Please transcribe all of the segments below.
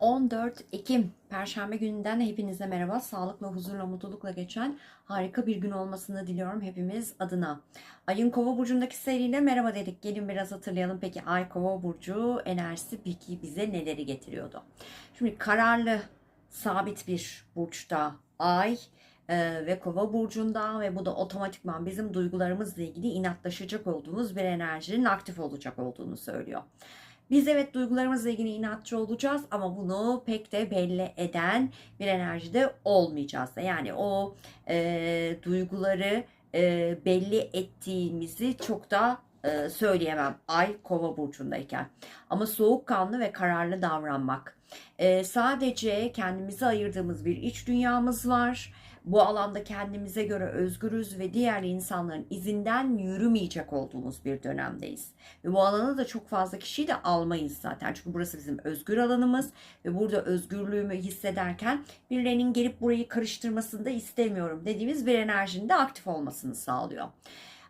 14 Ekim Perşembe gününden hepinize merhaba. Sağlıkla, huzurla, mutlulukla geçen harika bir gün olmasını diliyorum hepimiz adına. Ayın Kova burcundaki seriyle merhaba dedik. Gelin biraz hatırlayalım. Peki Ay Kova burcu enerjisi peki bize neleri getiriyordu? Şimdi kararlı, sabit bir burçta Ay e, ve Kova burcunda ve bu da otomatikman bizim duygularımızla ilgili inatlaşacak olduğumuz bir enerjinin aktif olacak olduğunu söylüyor. Biz evet duygularımızla ilgili inatçı olacağız ama bunu pek de belli eden bir enerjide olmayacağız da. Yani o e, duyguları e, belli ettiğimizi çok da e, söyleyemem Ay Kova burcundayken. Ama soğukkanlı ve kararlı davranmak. E, sadece kendimize ayırdığımız bir iç dünyamız var. Bu alanda kendimize göre özgürüz ve diğer insanların izinden yürümeyecek olduğumuz bir dönemdeyiz. Ve bu alana da çok fazla kişiyi de almayız zaten. Çünkü burası bizim özgür alanımız ve burada özgürlüğümü hissederken birilerinin gelip burayı karıştırmasını da istemiyorum dediğimiz bir enerjinin de aktif olmasını sağlıyor.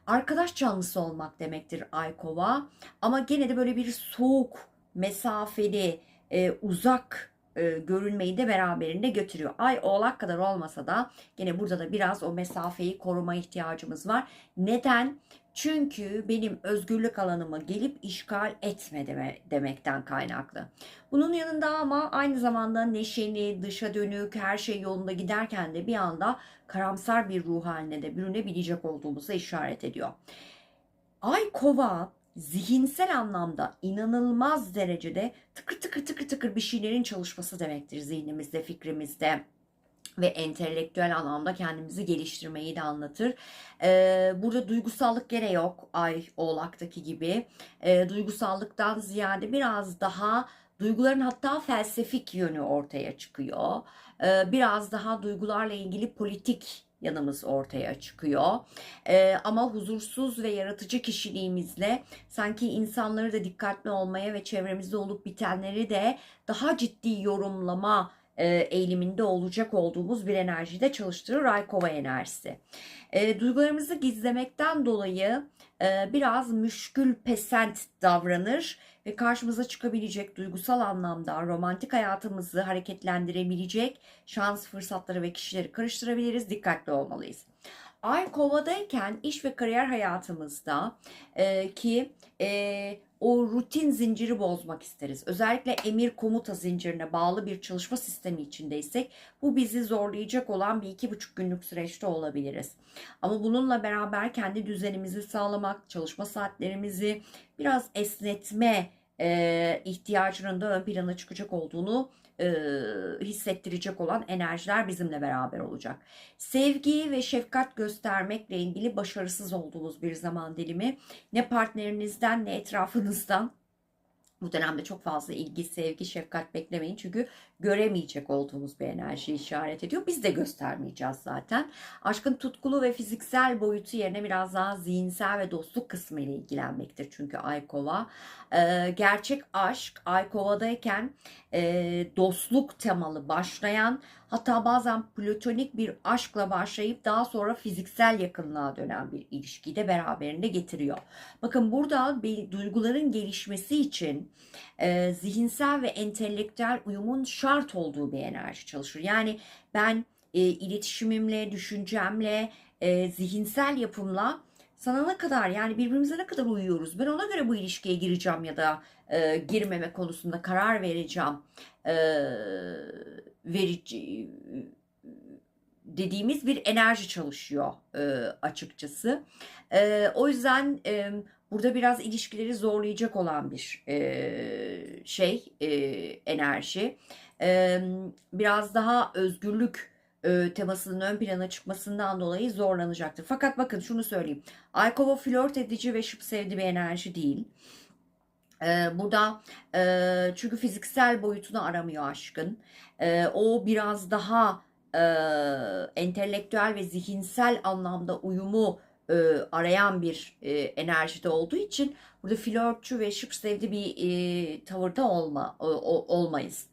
Arkadaş canlısı olmak demektir Aykova ama gene de böyle bir soğuk, mesafeli, e, uzak e, görünmeyi de beraberinde götürüyor. Ay oğlak kadar olmasa da gene burada da biraz o mesafeyi koruma ihtiyacımız var. Neden? Çünkü benim özgürlük alanımı gelip işgal etme deme, demekten kaynaklı. Bunun yanında ama aynı zamanda neşeli, dışa dönük, her şey yolunda giderken de bir anda karamsar bir ruh haline de bürünebilecek olduğumuza işaret ediyor. Ay kova zihinsel anlamda inanılmaz derecede tıkır tıkır tıkır tıkır bir şeylerin çalışması demektir zihnimizde, fikrimizde ve entelektüel anlamda kendimizi geliştirmeyi de anlatır. Ee, burada duygusallık gene yok Ay Oğlak'taki gibi. Ee, duygusallıktan ziyade biraz daha duyguların hatta felsefik yönü ortaya çıkıyor. Ee, biraz daha duygularla ilgili politik yanımız ortaya çıkıyor. Ee, ama huzursuz ve yaratıcı kişiliğimizle sanki insanları da dikkatli olmaya ve çevremizde olup bitenleri de daha ciddi yorumlama e, eğiliminde olacak olduğumuz bir enerjide çalıştırır Raykova enerjisi. E, duygularımızı gizlemekten dolayı e, biraz müşkül pesent davranır ve karşımıza çıkabilecek duygusal anlamda romantik hayatımızı hareketlendirebilecek şans, fırsatları ve kişileri karıştırabiliriz. Dikkatli olmalıyız. Ay kovadayken iş ve kariyer hayatımızda e, ki e, o rutin zinciri bozmak isteriz. Özellikle emir komuta zincirine bağlı bir çalışma sistemi içindeysek bu bizi zorlayacak olan bir iki buçuk günlük süreçte olabiliriz. Ama bununla beraber kendi düzenimizi sağlamak, çalışma saatlerimizi biraz esnetme e, ihtiyacının da ön plana çıkacak olduğunu hissettirecek olan enerjiler bizimle beraber olacak. Sevgi ve şefkat göstermekle ilgili başarısız olduğumuz bir zaman dilimi ne partnerinizden ne etrafınızdan bu dönemde çok fazla ilgi, sevgi, şefkat beklemeyin. Çünkü göremeyecek olduğumuz bir enerji işaret ediyor. Biz de göstermeyeceğiz zaten. Aşkın tutkulu ve fiziksel boyutu yerine biraz daha zihinsel ve dostluk kısmı ile ilgilenmektir. Çünkü Aykova. Ee, gerçek aşk Aykova'dayken e, dostluk temalı başlayan hatta bazen platonik bir aşkla başlayıp daha sonra fiziksel yakınlığa dönen bir ilişkiyi de beraberinde getiriyor. Bakın burada duyguların gelişmesi için e, zihinsel ve entelektüel uyumun şart olduğu bir enerji çalışır. Yani ben e, iletişimimle, düşüncemle, e, zihinsel yapımla sana ne kadar yani birbirimize ne kadar uyuyoruz? Ben ona göre bu ilişkiye gireceğim ya da e, girmeme konusunda karar vereceğim. E, verici dediğimiz bir enerji çalışıyor e, açıkçası. E, o yüzden e, burada biraz ilişkileri zorlayacak olan bir e, şey e, enerji. E, biraz daha özgürlük e, temasının ön plana çıkmasından dolayı zorlanacaktır. Fakat bakın şunu söyleyeyim. Aykova flört edici ve şıp sevdi bir enerji değil. Ee, burada e, çünkü fiziksel boyutunu aramıyor aşkın. E, o biraz daha e, entelektüel ve zihinsel anlamda uyumu e, arayan bir e, enerjide olduğu için burada flörtçü ve şıp sevdi bir e, tavırda olma o, o, olmayız.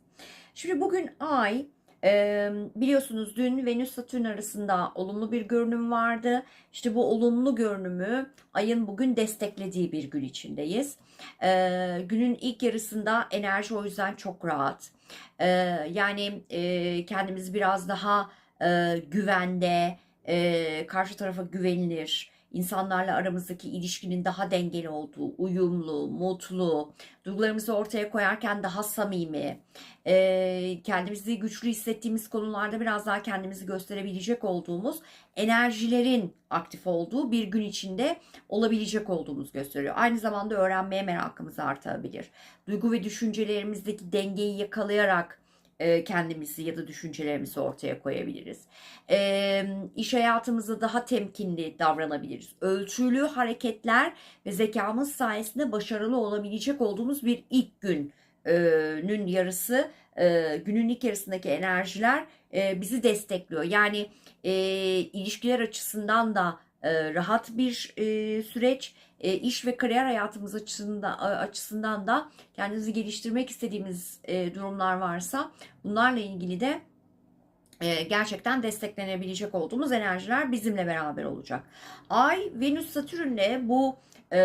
Şimdi bugün ay Ee, biliyorsunuz dün Venüs Satürn arasında olumlu bir görünüm vardı. İşte bu olumlu görünümü ayın bugün desteklediği bir gün içindeyiz. Ee, günün ilk yarısında enerji o yüzden çok rahat. Ee, yani e, kendimizi biraz daha e, güvende, e, karşı tarafa güvenilir, insanlarla aramızdaki ilişkinin daha dengeli olduğu, uyumlu, mutlu, duygularımızı ortaya koyarken daha samimi, e, kendimizi güçlü hissettiğimiz konularda biraz daha kendimizi gösterebilecek olduğumuz enerjilerin aktif olduğu bir gün içinde olabilecek olduğumuz gösteriyor. Aynı zamanda öğrenmeye merakımız artabilir. Duygu ve düşüncelerimizdeki dengeyi yakalayarak e, kendimizi ya da düşüncelerimizi ortaya koyabiliriz. E, iş hayatımızda daha temkinli davranabiliriz. Ölçülü hareketler ve zekamız sayesinde başarılı olabilecek olduğumuz bir ilk günün yarısı, e, günün ilk yarısındaki enerjiler e, bizi destekliyor. Yani e, ilişkiler açısından da e, rahat bir e, süreç e, iş ve kariyer hayatımız açısından, açısından da kendimizi geliştirmek istediğimiz durumlar varsa bunlarla ilgili de gerçekten desteklenebilecek olduğumuz enerjiler bizimle beraber olacak. Ay Venüs Satürn'le bu e,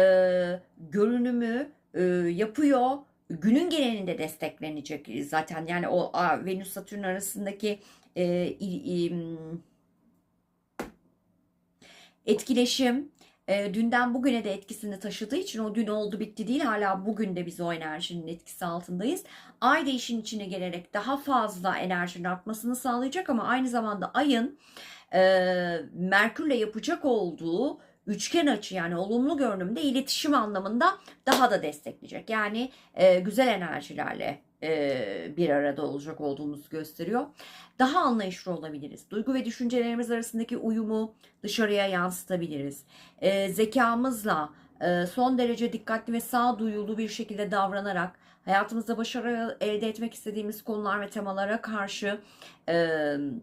görünümü e, yapıyor. Günün genelinde desteklenecek zaten yani o Venüs Satürn arasındaki e, il, il, etkileşim e, dünden bugüne de etkisini taşıdığı için o dün oldu bitti değil hala bugün de biz o enerjinin etkisi altındayız. Ay da işin içine gelerek daha fazla enerjinin artmasını sağlayacak ama aynı zamanda ayın e, Merkürle yapacak olduğu üçgen açı yani olumlu görünümde iletişim anlamında daha da destekleyecek. Yani e, güzel enerjilerle e, bir arada olacak olduğumuzu gösteriyor. Daha anlayışlı olabiliriz. Duygu ve düşüncelerimiz arasındaki uyumu dışarıya yansıtabiliriz. E, zekamızla e, son derece dikkatli ve sağduyulu bir şekilde davranarak hayatımızda başarı elde etmek istediğimiz konular ve temalara karşı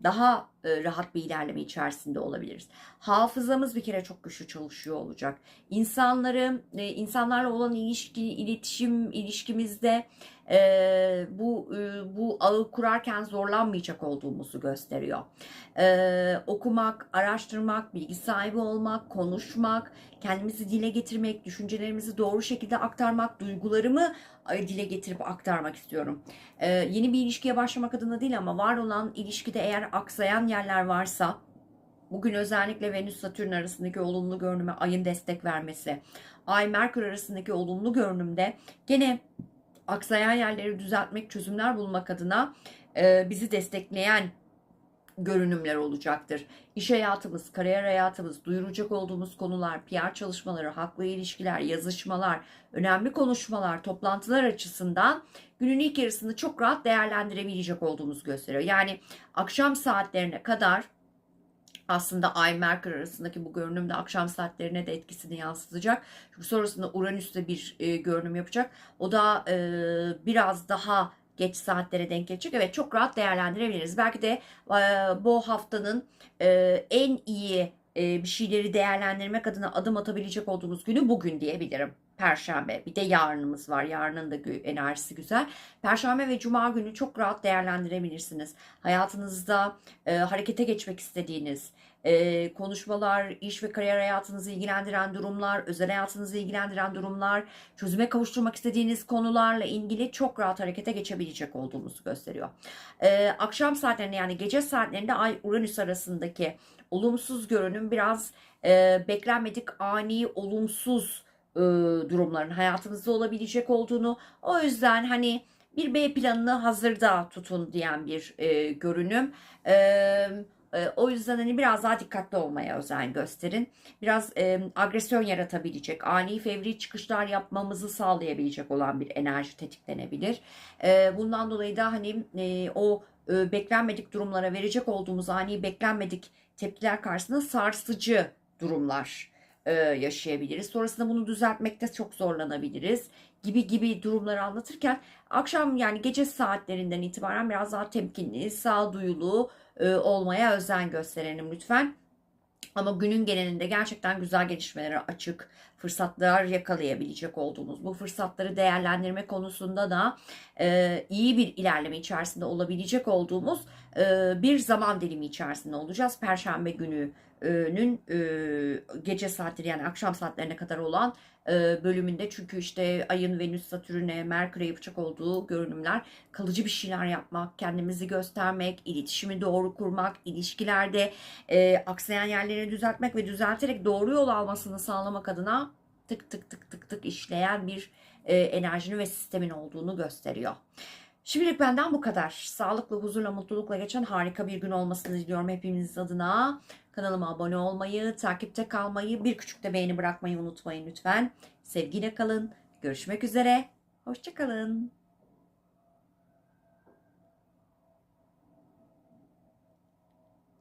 daha rahat bir ilerleme içerisinde olabiliriz. Hafızamız bir kere çok güçlü çalışıyor olacak. İnsanları, insanlarla olan ilişki, iletişim ilişkimizde bu bu ağı kurarken zorlanmayacak olduğumuzu gösteriyor. Okumak, araştırmak, bilgi sahibi olmak, konuşmak, kendimizi dile getirmek, düşüncelerimizi doğru şekilde aktarmak, duygularımı dile getirip aktarmak istiyorum. E, yeni bir ilişkiye başlamak adına değil ama var olan ilişkide eğer aksayan yerler varsa Bugün özellikle Venüs Satürn arasındaki olumlu görünüme ayın destek vermesi, Ay Merkür arasındaki olumlu görünümde gene aksayan yerleri düzeltmek, çözümler bulmak adına e, bizi destekleyen görünümler olacaktır. İş hayatımız, kariyer hayatımız, duyuracak olduğumuz konular, PR çalışmaları, haklı ilişkiler, yazışmalar, önemli konuşmalar, toplantılar açısından günün ilk yarısını çok rahat değerlendirebilecek olduğumuz gösteriyor. Yani akşam saatlerine kadar aslında Ay Merkür arasındaki bu görünüm de akşam saatlerine de etkisini yansıtacak. Çünkü sonrasında Uranüs'te bir e, görünüm yapacak. O da e, biraz daha geç saatlere denk gelecek. Evet çok rahat değerlendirebiliriz. Belki de e, bu haftanın e, en iyi e, bir şeyleri değerlendirmek adına adım atabilecek olduğumuz günü bugün diyebilirim. Perşembe. Bir de yarınımız var. Yarının da enerjisi güzel. Perşembe ve cuma günü çok rahat değerlendirebilirsiniz. Hayatınızda e, harekete geçmek istediğiniz, e, konuşmalar, iş ve kariyer hayatınızı ilgilendiren durumlar, özel hayatınızı ilgilendiren durumlar, çözüme kavuşturmak istediğiniz konularla ilgili çok rahat harekete geçebilecek olduğumuzu gösteriyor. E, akşam saatlerinde yani gece saatlerinde Ay Uranüs arasındaki olumsuz görünüm biraz e, beklenmedik ani olumsuz e, durumların hayatımızda olabilecek olduğunu o yüzden hani bir B planını hazırda tutun diyen bir e, görünüm. E, e, o yüzden hani biraz daha dikkatli olmaya özen gösterin. Biraz e, agresyon yaratabilecek, ani fevri çıkışlar yapmamızı sağlayabilecek olan bir enerji tetiklenebilir. E, bundan dolayı da hani e, o e, beklenmedik durumlara verecek olduğumuz ani beklenmedik tepkiler karşısında sarsıcı durumlar e, yaşayabiliriz. Sonrasında bunu düzeltmekte çok zorlanabiliriz gibi gibi durumları anlatırken akşam yani gece saatlerinden itibaren biraz daha temkinli, sağduyulu e, olmaya özen gösterelim lütfen. Ama günün genelinde gerçekten güzel gelişmelere açık, fırsatlar yakalayabilecek olduğumuz, bu fırsatları değerlendirme konusunda da e, iyi bir ilerleme içerisinde olabilecek olduğumuz e, bir zaman dilimi içerisinde olacağız. Perşembe gününün e, gece saatleri yani akşam saatlerine kadar olan bölümünde çünkü işte ayın Venüs Satürn'e Merkür'e yapacak olduğu görünümler kalıcı bir şeyler yapmak, kendimizi göstermek, iletişimi doğru kurmak, ilişkilerde e, aksayan yerleri düzeltmek ve düzelterek doğru yol almasını sağlamak adına tık tık tık tık tık işleyen bir e, enerjinin ve sistemin olduğunu gösteriyor. Şimdilik benden bu kadar. Sağlıklı, huzurla, mutlulukla geçen harika bir gün olmasını diliyorum hepiniz adına. Kanalıma abone olmayı, takipte kalmayı, bir küçük de beğeni bırakmayı unutmayın lütfen. Sevgiyle kalın. Görüşmek üzere. Hoşçakalın.